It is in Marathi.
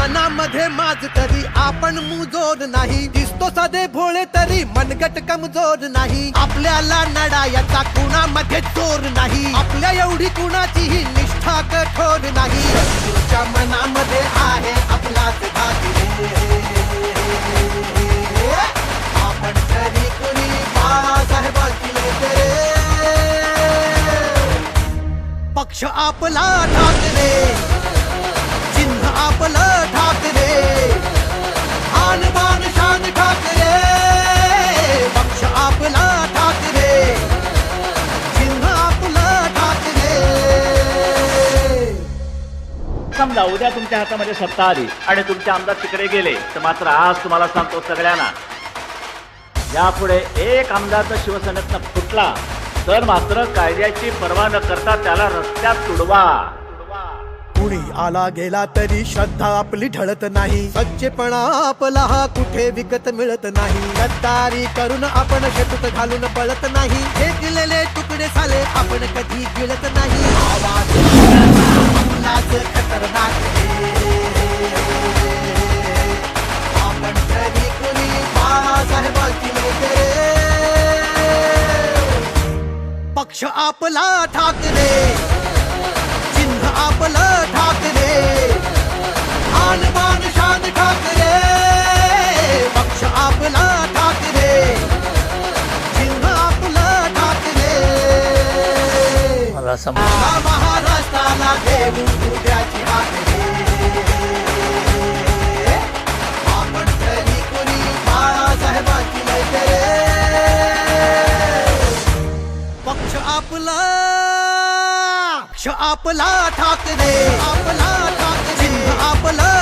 मनामध्ये माझ तरी आपण मुजोर नाही. दिसतो साधे भोळे तरी मनगट कमजोर नाही. आपल्याला नडा याचा कुणामध्ये चोर नाही. आपल्या एवढी कुणाचीही निष्ठा कठोर नाही. तुमच्या मनामध्ये आहे आपलाच आपण तरी कुणी बाळासाहेबांची पक्ष आपला ठाकरे समजा उद्या तुमच्या हातामध्ये सत्ता आली. आणि तुमचे आमदार तिकडे गेले. तर मात्र आज तुम्हाला सांगतो सगळ्यांना यापुढे एक आमदार जर शिवसेनेतनं फुटला तर मात्र कायद्याची पर्वा न करता त्याला रस्त्यात तुडवा. कुणी आला गेला तरी श्रद्धा आपली ढळत नाही. सच्चेपणा आपला हा कुठे विकत मिळत नाही. गद्दारी करून आपण शेतूत घालून पळत नाही. हे दिलेले तुकडे झाले आपण कधी गिळत नाही. पक्ष आपला ठाकरे. चिन्ह आपलं ठाकरे. आन बान शान ठाकरे. पक्ष आपला ठाकरे. चिन्ह आपलं ठाकरे. मला महाराष्ट्राला देऊ उद्याची पक्ष आपला पक्ष आपला ठाकरे. आपला ठाकरे. आपला.